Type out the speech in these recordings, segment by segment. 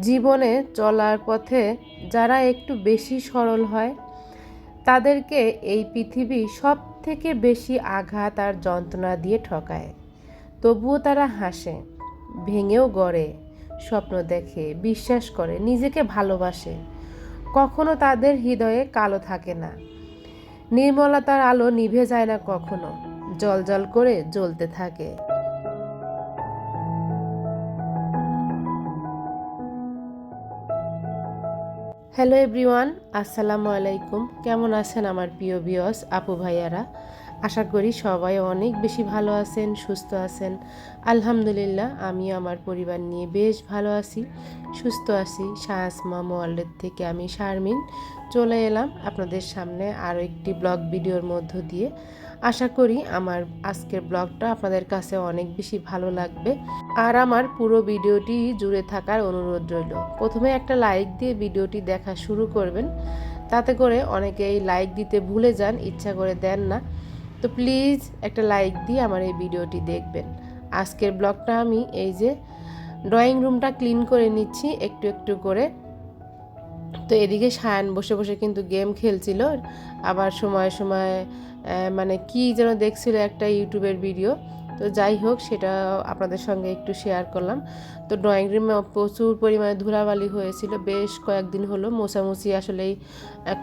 জীবনে চলার পথে যারা একটু বেশি সরল হয়, তাদেরকে এই পৃথিবী সব থেকে বেশি আঘাত আর যন্ত্রণা দিয়ে ঠকায়। তবুও তারা হাসে, ভেঙেও গড়ে, স্বপ্ন দেখে, বিশ্বাস করে, নিজেকে ভালোবাসে। কখনো তাদের হৃদয়ে কালো থাকে না। নির্মলতার আলো নিভে যায় না কখনো জল জল করে জ্বলতে থাকে। হ্যালো এভরিওয়ান, আসসালামু আলাইকুম। কেমন আছেন আমার প্রিয় বিয়স আপু ভাইয়ারা? আশা করি সবাই অনেক বেশি ভালো আছেন, সুস্থ আছেন। আলহামদুলিল্লাহ আমি আমার পরিবার নিয়ে বেশ ভালো আছি, সুস্থ আছি। শাহসমা মোয়াল্লের থেকে আমি শারমিন। চলে এলাম আপনাদের সামনে আরও একটি ব্লগ ভিডিওর মধ্য দিয়ে। আশা করি আমার আজকের ব্লগটা আপনাদের কাছে অনেক বেশি ভালো লাগবে। আর আমার পুরো ভিডিওটি জুড়ে থাকার অনুরোধ রইল। প্রথমে একটা লাইক দিয়ে ভিডিওটি দেখা শুরু করবেন। তাতে করে অনেকে এই লাইক দিতে ভুলে যান, ইচ্ছা করে দেন না। তো প্লিজ একটা লাইক দিয়ে আমার এই ভিডিওটি দেখবেন। আজকের ব্লগটা আমি এই যে ড্রয়িং রুমটা ক্লিন করে নিচ্ছি, একটু একটু করে। তো এদিকে সায়ান বসে বসে কিন্তু গেম খেলছিল। আবার সময় সময় মানে কি যেন দেখছিল একটা ইউটিউবের ভিডিও। তো যাই হোক, সেটা আপনাদের সঙ্গে একটু শেয়ার করলাম। তো ড্রয়িং রুমে প্রচুর পরিমাণে ধুলাবালি হয়েছিল। বেশ কয়েকদিন হলো। মোছামুছি আসলেই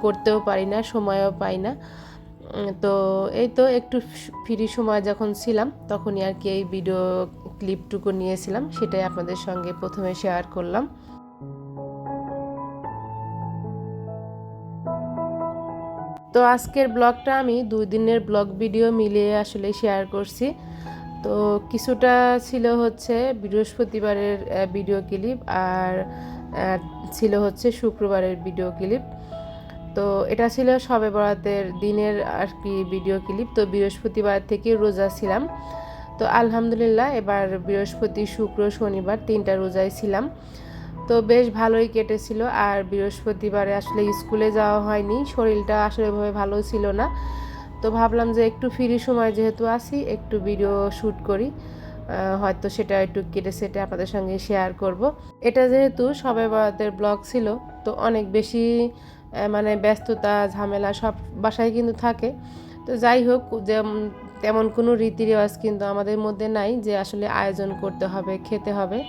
করতেও পারি না, সময়ও পাই না। তো এই তো একটু ফ্রি সময় যখন ছিলাম, তখনই আর কি এই ভিডিও ক্লিপটুকু নিয়েছিলাম। সেটাই আপনাদের সঙ্গে প্রথমে শেয়ার করলাম। তো আজকের ব্লগটা আমি দুই দিনের ব্লগ ভিডিও মিলিয়ে আসলে শেয়ার করছি। তো কিছুটা ছিল হচ্ছে বৃহস্পতিবারের ভিডিও ক্লিপ আর ছিল হচ্ছে শুক্রবারের ভিডিও ক্লিপ তো এটা ছিল সবে বরাতের দিনের আর কি ভিডিও ক্লিপ তো বৃহস্পতিবার থেকে রোজা ছিলাম। তো আলহামদুলিল্লাহ এবার বৃহস্পতি, শুক্র, শনিবার তিনটা রোজায় ছিলাম। তো বেশ ভালোই কেটেছিল। আর বৃহস্পতিবারে আসলে স্কুলে যাওয়া হয়নি। শরীরটা আসলে ভাবে ভালো ছিল না। তো ভাবলাম যে একটু ফ্রি সময় যেহেতু আসি একটু ভিডিও শ্যুট করি। হয়তো সেটা একটু কেটে সেটে আপনাদের সঙ্গে শেয়ার করব। এটা যেহেতু সবাই বরাতের ব্লগ ছিল, তো অনেক বেশি মানে ব্যস্ততা, ঝামেলা সব বাসায় কিন্তু থাকে। তো যাই হোক যে তেমন কোনো রীতি রেওয়াজ কিন্তু আমাদের মধ্যে নাই যে আসলে আয়োজন করতে হবে, খেতে হবে।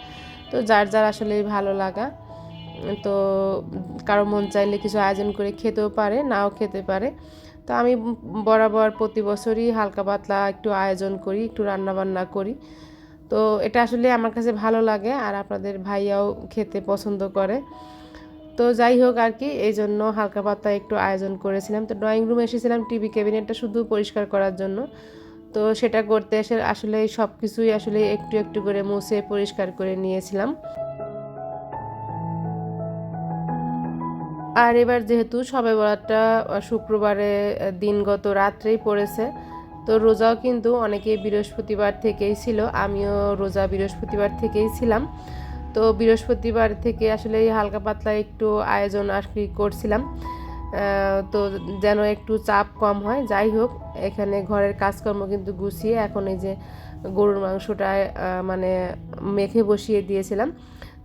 তো যার যার আসলে ভালো লাগা। তো কারও মন চাইলে কিছু আয়োজন করে খেতেও পারে, নাও খেতে পারে। তো আমি বরাবর প্রতি বছরই হালকা পাতলা একটু আয়োজন করি, একটু রান্না বান্না করি। তো এটা আসলে আমার কাছে ভালো লাগে আর আপনাদের ভাইয়াও খেতে পছন্দ করে। তো যাই হোক আর কি, এই জন্য হালকা পাতা একটু আয়োজন করেছিলাম। তো ড্রয়িং রুমে এসেছিলাম টিভি ক্যাবিনেটটা শুধু পরিষ্কার করার জন্য। তো সেটা করতে এসে আসলে সব কিছুই আসলে একটু একটু করে মুছে পরিষ্কার করে নিয়েছিলাম। আর এবার যেহেতু সবে বরাতটা শুক্রবারে দিনগত রাত্রেই পড়েছে, তো রোজাও কিন্তু অনেকে বৃহস্পতিবার থেকেই ছিল, আমিও রোজা বৃহস্পতিবার থেকেই ছিলাম। তো বৃহস্পতিবার থেকে আসলে হালকা পাতলা একটু আয়োজন আর কি করছিলাম। তো যেন একটু চাপ কম হয়। যাই হোক, এখানে ঘরের কাজকর্ম কিন্তু গুছিয়ে এখন এই যে গরুর মাংসটা মানে মেখে বসিয়ে দিয়েছিলাম।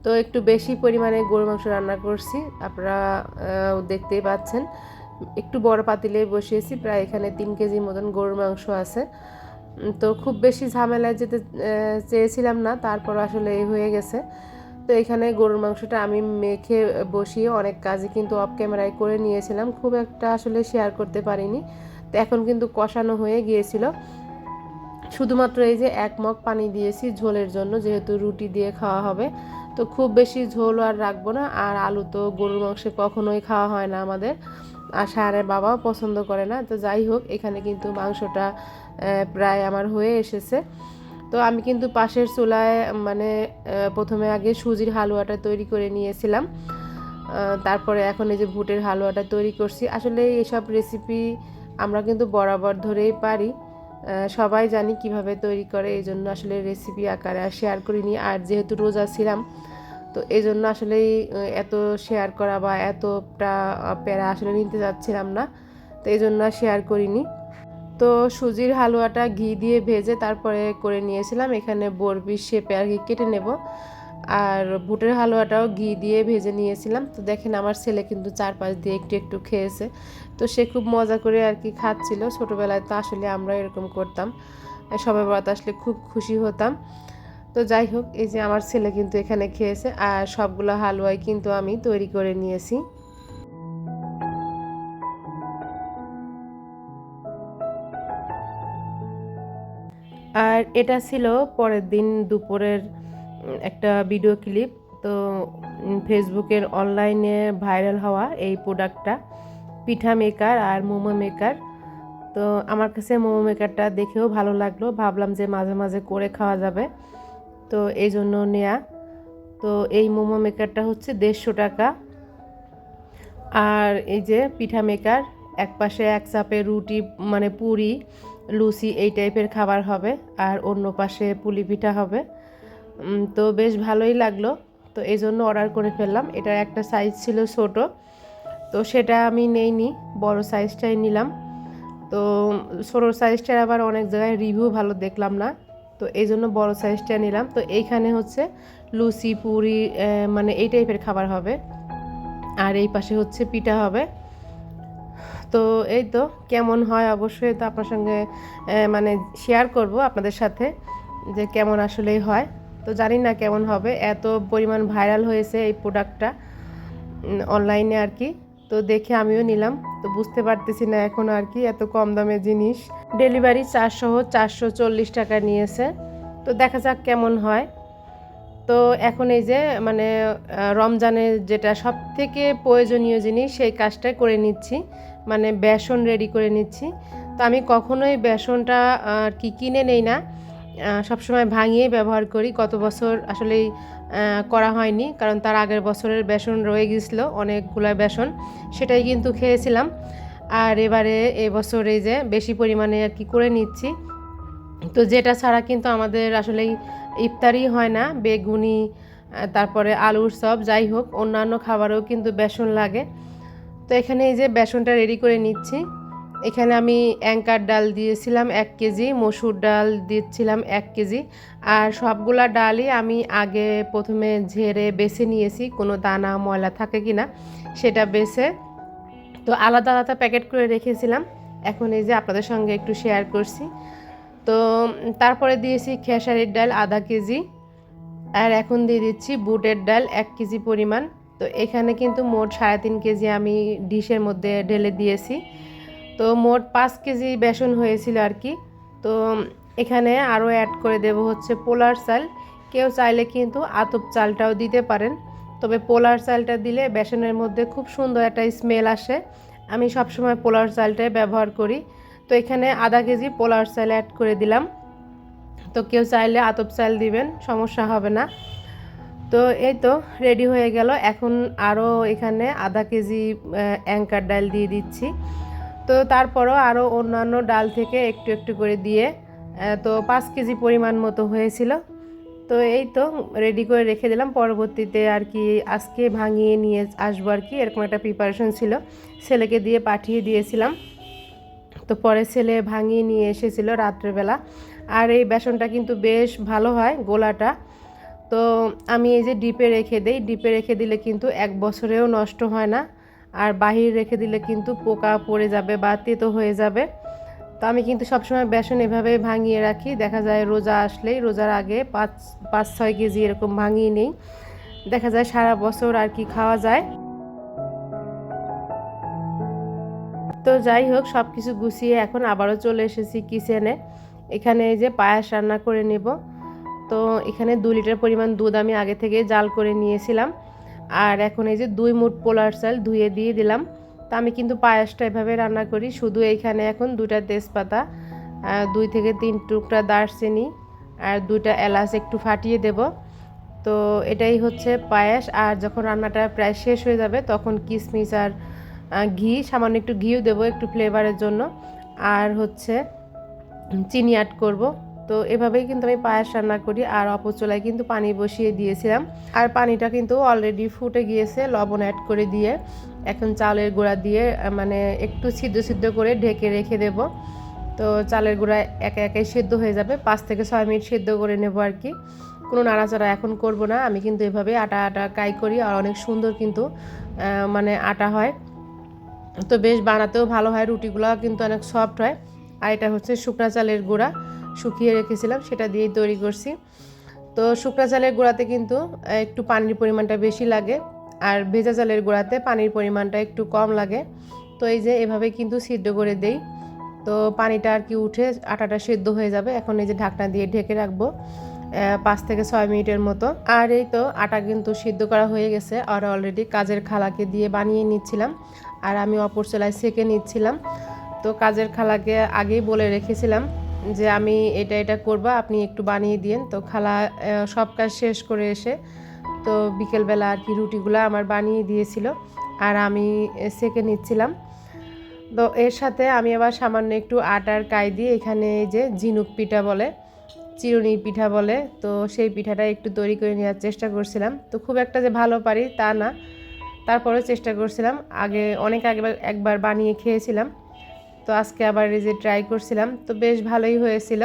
তো একটু বেশি পরিমাণে গরুর মাংস রান্না করছি। আপনারা দেখতেই পাচ্ছেন, একটু বড় পাতিলে বসিয়েছি। প্রায় এখানে তিন কেজি মতন গরুর মাংস আছে। তো খুব বেশি ঝামেলায় যেতে চেয়েছিলাম না। তারপর আসলে এই হয়ে গেছে। তো এখানে গরুর মাংসটা আমি মেখে বসিয়ে অনেক কাজই কিন্তু অফ ক্যামেরায় করে নিয়েছিলাম। খুব একটা আসলে শেয়ার করতে পারিনি। তো এখন কিন্তু কষানো হয়ে গিয়েছিল। শুধুমাত্র এই যে এক মগ পানি দিয়েছি ঝোলের জন্য, যেহেতু রুটি দিয়ে খাওয়া হবে। তো খুব বেশি ঝোল আর রাখব না। আর আলু তো গরুর মাংসে কখনোই খাওয়া হয় না আমাদের। আর সারের বাবাও পছন্দ করে না। তো যাই হোক, এখানে কিন্তু মাংসটা প্রায় আমার হয়ে এসেছে। তো আমি কিন্তু পাশের চুলায় মানে প্রথমে আগে সুজির হালুয়াটা তৈরি করে নিয়েছিলাম। তারপরে এখন এই যে ভুটের হালুয়াটা তৈরি করছি। আসলে এসব রেসিপি আমরা কিন্তু বরাবর ধরেই পারি। সবাই জানি কীভাবে তৈরি করে, এই জন্য আসলে রেসিপি আকারে শেয়ার করিনি। আর যেহেতু রোজা ছিলাম, তো এই জন্য আসলে এত শেয়ার করা বা এতটা প্যারা আসলে নিতে যাচ্ছিলাম না। তো এই জন্য শেয়ার করিনি। তো সুজির হালুয়াটা ঘি দিয়ে ভেজে তারপরে করে নিয়েছিলাম। এখানে বরবি শেপে আর কি কেটে নেব। আর বুটের হালুয়াটাও ঘি দিয়ে ভেজে নিয়েছিলাম। তো দেখেন আমার ছেলে কিন্তু চারপাশ দিয়ে একটু একটু খেয়েছে। তো সে খুব মজা করে আর কি খাচ্ছিল। ছোটোবেলায় তো আসলে আমরা এরকম করতাম। সবাই বরাত আসলে খুব খুশি হতাম। তো যাই হোক, এই যে আমার ছেলে কিন্তু এখানে খেয়েছে। আর সবগুলো হালুয়াই কিন্তু আমি তৈরি করে নিয়েছি। আর এটা ছিল পরের দিন দুপুরের একটা ভিডিও ক্লিপ তো ফেসবুকের অনলাইনে ভাইরাল হওয়া এই প্রোডাক্টটা পিঠা মেকার আর মোমো মেকার তো, আমার কাছে মোমো মেকারটা দেখেও ভালো লাগল। ভাবলাম যে মাঝে মাঝে করে খাওয়া যাবে। তো, এই জন্য নেয়া। তো, এই মোমো মেকারটা হচ্ছে দেড়শো টাকা। আর এই যে পিঠা মেকার এক পাশে এক চাপে রুটি মানে পুরি লুচি এই টাইপের খাবার হবে আর অন্য পাশে পুলি পিঠা হবে। তো বেশ ভালোই লাগল। তো এই জন্য অর্ডার করে ফেললাম। এটার একটা সাইজ ছিল ছোট। তো সেটা আমি নেইনি। বড় সাইজটাই নিলাম। তো ছোটো সাইজটার আবার অনেক জায়গায় রিভিউ ভালো দেখলাম না। তো এই জন্য বড় সাইজটা নিলাম। তো এইখানে হচ্ছে লুচি, পুরি মানে এই টাইপের খাবার হবে। আর এই পাশে হচ্ছে পিঠা হবে। তো এই তো, কেমন হয় অবশ্যই তো আপনার সঙ্গে মানে শেয়ার করব আপনাদের সাথে যে কেমন আসলেই হয়। তো জানি না কেমন হবে, এত পরিমাণ ভাইরাল হয়েছে এই প্রোডাক্টটা অনলাইনে আর কি। তো দেখে আমিও নিলাম, তো বুঝতে পারতেছি না এখন আর কি এত কম দামে জিনিস। ডেলিভারি চারশো চারশো চল্লিশ টাকা নিয়েছে। তো দেখা যাক কেমন হয়। তো এখন এই যে মানে আহ, রমজানের যেটা সব থেকে প্রয়োজনীয় জিনিস সেই কাজটাই করে নিচ্ছি। মানে বেসন রেডি করে নিচ্ছি। তো আমি কখনোই বেসনটা আর কি কিনে নেই না সবসময় ভাঙিয়ে ব্যবহার করি। গত বছর আসলেই করা হয়নি কারণ তার আগের বছরের বেসন রয়ে গেছিল অনেকগুলা বেসন সেটাই কিন্তু খেয়েছিলাম। আর এবারে এবছর এই যে বেশি পরিমাণে আর কি করে নিচ্ছি। তো যেটা ছাড়া কিন্তু আমাদের আসলে ইফতারি হয় না, বেগুনি তারপরে আলুর সব, যাই হোক, অন্যান্য খাবারেও কিন্তু বেসন লাগে। তো এখানে এই যে বেসনটা রেডি করে নিচ্ছি। এখানে আমি অ্যাঙ্কার ডাল দিয়েছিলাম এক কেজি, মসুর ডাল দিচ্ছিলাম এক কেজি। আর সবগুলা ডালই আমি আগে প্রথমে ঝেড়ে বেছে নিয়েছি, কোনো দানা, ময়লা থাকে কি না সেটা বেছে। তো আলাদা আলাদা প্যাকেট করে রেখেছিলাম। এখন এই যে আপনাদের সঙ্গে একটু শেয়ার করছি। তো তারপরে দিয়েছি খেসারির ডাল আধা কেজি আর এখন দিয়ে দিচ্ছি বুটের ডাল এক কেজি পরিমাণ। তো এখানে কিন্তু মোট সাড়ে তিন কেজি আমি ডিশের মধ্যে ঢেলে দিয়েছি। তো মোট পাঁচ কেজি বেসন হয়েছিল আর কি। তো এখানে আরও অ্যাড করে দেব হচ্ছে পোলার চাল। কেউ চাইলে কিন্তু আতপ চালটাও দিতে পারেন। তবে পোলার চালটা দিলে বেসনের মধ্যে খুব সুন্দর একটা স্মেল আসে। আমি সবসময় পোলার চালটাই ব্যবহার করি। তো এখানে আধা কেজি পোলার চাল অ্যাড করে দিলাম। তো কেউ চাইলে আতপ চাল দিবেন, সমস্যা হবে না। তো এই তো রেডি হয়ে গেল। এখন আরও এখানে আধা কেজি অ্যাঙ্কার ডাল দিয়ে দিচ্ছি। তো তারপরও আরও অন্যান্য ডাল থেকে একটু একটু করে দিয়ে তো পাঁচ কেজি পরিমাণ মতো হয়েছিল। তো এই তো রেডি করে রেখে দিলাম। পরবর্তীতে আর কি আজকে ভাঙিয়ে নিয়ে আসব আর কি। এরকম একটা প্রিপারেশন ছিল। ছেলেকে দিয়ে পাঠিয়ে দিয়েছিলাম। তো পরে ছেলে ভাঙিয়ে নিয়ে এসেছিল রাত্রেবেলা। আর এই বেসনটা কিন্তু বেশ ভালো হয় গোলাটা। তো আমি এই যে ডিপে রেখে দেই, ডিপে রেখে দিলে কিন্তু এক বছরেও নষ্ট হয় না। আর বাহির রেখে দিলে কিন্তু পোকা পড়ে যাবে বা তেতো হয়ে যাবে। তো আমি কিন্তু সবসময় বেসন এভাবে ভাঙিয়ে রাখি। দেখা যায় রোজা আসলেই, রোজার আগে পাঁচ পাঁচ, ছয় কেজি এরকম ভাঙিয়ে নেই। দেখা যায় সারা বছর আর কি খাওয়া যায়। তো যাই হোক সব কিছু গুছিয়ে এখন আবারও চলে এসেছি কিচেনে এখানে এই যে পায়াস রান্না করে নেব। তো এখানে দু লিটার পরিমাণ দুধ আমি আগে থেকে জাল করে নিয়েছিলাম। আর এখন এই যে দুই মুট পোলার চাল ধুয়ে দিয়ে দিলাম। তো আমি কিন্তু পায়েসটা এভাবে রান্না করি। শুধু এইখানে এখন দুটা তেজপাতা দুই থেকে তিন টুকরা দারচিনি আর দুইটা এলাচ একটু ফাটিয়ে দেব। তো এটাই হচ্ছে পায়েস। আর যখন রান্নাটা প্রায় শেষ হয়ে যাবে, তখন কিশমিশ আর ঘি, সামান্য একটু ঘিও দেবো একটু ফ্লেভারের জন্য। আর হচ্ছে চিনি অ্যাড করব। তো এভাবেই কিন্তু আমি পায়েস রান্না করি। আর অপচলায় কিন্তু পানি বসিয়ে দিয়েছিলাম। আর পানিটা কিন্তু অলরেডি ফুটে গিয়েছে, লবণ অ্যাড করে দিয়ে। এখন চালের গুঁড়া দিয়ে মানে একটু সিদ্ধ সিদ্ধ করে ঢেকে রেখে দেব। তো চালের গুঁড়া একে একে সিদ্ধ হয়ে যাবে। পাঁচ থেকে ছয় মিনিট সিদ্ধ করে নেব আর কি। কোনো নাড়াচাড়া এখন করব না। আমি কিন্তু এভাবে আটা আটা কাই করি। আর অনেক সুন্দর কিন্তু মানে আটা হয়। তো বেশ বানাতেও ভালো হয়, রুটিগুলো কিন্তু অনেক সফট হয়। আর এটা হচ্ছে শুকনা চালের গুঁড়া, শুকিয়ে রেখেছিলাম, সেটা দিয়েই তৈরি করছি। তো শুকনা চালের গুঁড়াতে কিন্তু একটু পানির পরিমাণটা বেশি লাগে, আর ভেজা চালের গুঁড়াতে পানির পরিমাণটা একটু কম লাগে। তো এই যে এভাবে কিন্তু সিদ্ধ করে দেই। তো পানিটা আর কি উঠে আটাটা সেদ্ধ হয়ে যাবে, এখন এই যে ঢাকনা দিয়ে ঢেকে রাখব পাঁচ থেকে ছয় মিনিটের মতো। আর এই তো আটা কিন্তু সিদ্ধ করা হয়ে গেছে, আর অলরেডি কাজের খালাকে দিয়ে বানিয়ে নিচ্ছিলাম। আর আমি অপর চুলায় সেকে নিচ্ছিলাম। তো কাজের খালাকে আগেই বলে রেখেছিলাম যে, আমি এটা এটা করবা, আপনি একটু বানিয়ে দিন তো খালা সব কাজ শেষ করে এসে তো বিকেলবেলা আর কি রুটিগুলো আমার বানিয়ে দিয়েছিল আর আমি সেকে নিচ্ছিলাম। তো এর সাথে আমি আবার সামান্য একটু আটার কাই দিয়ে এখানে এই যে ঝিনুক পিঠা বলে, চিরুনি পিঠা বলে, তো সেই পিঠাটা একটু তৈরি করে নেওয়ার চেষ্টা করছিলাম। তো খুব একটা যে ভালো পারি তা না তারপরে চেষ্টা করছিলাম। আগে, অনেক আগে একবার বানিয়ে খেয়েছিলাম। তো আজকে আবার যে ট্রাই করছিলাম। তো বেশ ভালোই হয়েছিল।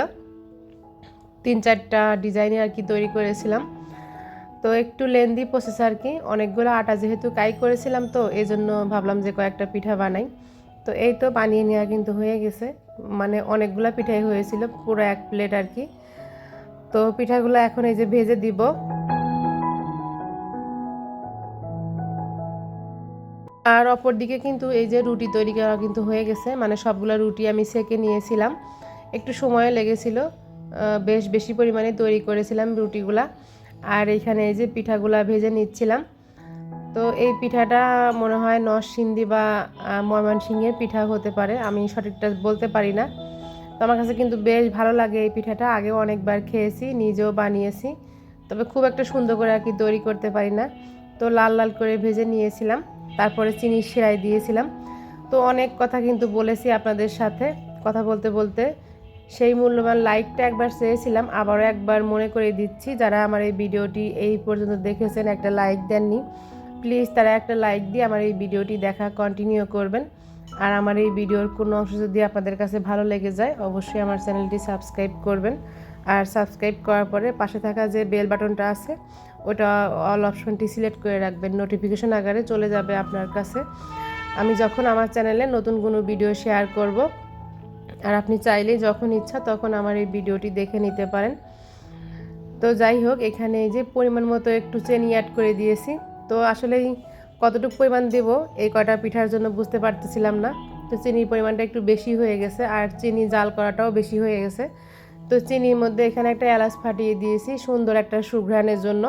তিন চারটা ডিজাইনে আর কি তৈরি করেছিলাম। তো একটু লেন্দি প্রসেস আর কি। অনেকগুলো আটা যেহেতু কাই করেছিলাম তো এই জন্য ভাবলাম যে কয়েকটা পিঠা বানাই। তো এই তো বানিয়ে নেওয়া কিন্তু হয়ে গেছে। মানে অনেকগুলো পিঠাই হয়েছিল, পুরো এক প্লেট আর কি। তো পিঠাগুলো এখন এই যে ভেজে দিব। আর অপর দিকে কিন্তু এই যে রুটি তৈরি করা কিন্তু হয়ে গেছে। মানে সবগুলো রুটি আমি সেকে নিয়েছিলাম। একটু সময় লেগেছিল। বেশ বেশি পরিমাণে তৈরি করেছিলাম রুটিগুলা। আর এইখানে এই যে পিঠাগুলা ভেজে নিচ্ছিলাম। তো এই পিঠাটা মনে হয় নরসিংদী বা ময়মনসিংহের পিঠা হতে পারে। আমি সঠিকটা বলতে পারি না। তো আমার কাছে কিন্তু বেশ ভালো লাগে এই পিঠাটা। আগেও অনেকবার খেয়েছি, নিজেও বানিয়েছি। তবে খুব একটা সুন্দর করে আর কি তৈরি করতে পারি না। তো লাল লাল করে ভেজে নিয়েছিলাম। তারপরে চিনি সেরাই দিয়েছিলাম। তো অনেক কথা কিন্তু বলেছি আপনাদের সাথে। কথা বলতে বলতে সেই মূল্যবান লাইকটা একবার চেয়েছিলাম, আবারও একবার মনে করে দিচ্ছি, যারা আমার এই ভিডিওটি এই পর্যন্ত দেখেছেন একটা লাইক দেননি প্লিজ তারা একটা লাইক দিয়ে আমার এই ভিডিওটি দেখা কন্টিনিউ করবেন। আর আমার এই ভিডিওর কোনো অংশ যদি আপনাদের কাছে ভালো লেগে যায়, অবশ্যই আমার চ্যানেলটি সাবস্ক্রাইব করবেন। আর সাবস্ক্রাইব করার পরে পাশে থাকা যে বেল বাটনটা আছে, ওটা অল অপশনটি সিলেক্ট করে রাখবেন। নোটিফিকেশন আকারে চলে যাবে আপনার কাছে। আমি যখন আমার চ্যানেলে নতুন কোনো ভিডিও শেয়ার করব, আর আপনি চাইলেই যখন ইচ্ছা তখন আমার এই ভিডিওটি দেখে নিতে পারেন। তো যাই হোক, এখানে যে পরিমাণ মতো একটু চিনি অ্যাড করে দিয়েছি। তো আসলে কতটুকু পরিমাণ দেব, এই কয়টা পিঠার জন্য বুঝতে পারতেছিলাম না। তো চিনির পরিমাণটা একটু বেশি হয়ে গেছে, আর চিনি জাল করাটাও বেশি হয়ে গেছে। তো চিনির মধ্যে এখানে একটা এলাচ ফাটিয়ে দিয়েছি, সুন্দর একটা সুঘ্রাণের জন্য।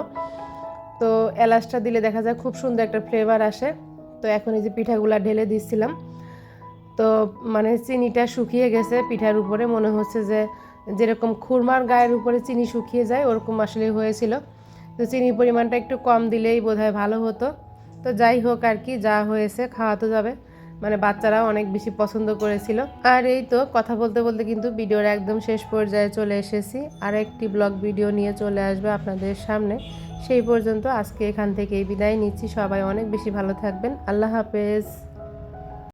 তো এলাচটা দিলে দেখা যায় খুব সুন্দর একটা ফ্লেভার আসে। তো এখন এই যে পিঠাগুলা ঢেলে দিচ্ছিলাম তো মানে চিনিটা শুকিয়ে গেছে পিঠার উপরে, মনে হচ্ছে যে যেরকম খুরমার গায়ের উপরে চিনি শুকিয়ে যায়, ওরকম আসলে হয়েছিল। তো চিনির পরিমাণটা একটু কম দিলেই বোধহয় ভালো হতো। তো যাই হোক আর কি, যা হয়েছে খাওয়া তো যাবে। মানে বাচ্চারাও অনেক বেশি পছন্দ করেছিল। আর এই তো কথা বলতে বলতে কিন্তু ভিডিওর একদম শেষ পর্যায়ে চলে এসেছি। আর একটি ব্লগ ভিডিও নিয়ে চলে আসবে আপনাদের সামনে। সেই পর্যন্ত আজকে এখান থেকেই বিদায় নিচ্ছি। সবাই অনেক বেশি ভালো থাকবেন। আল্লাহ হাফেজ।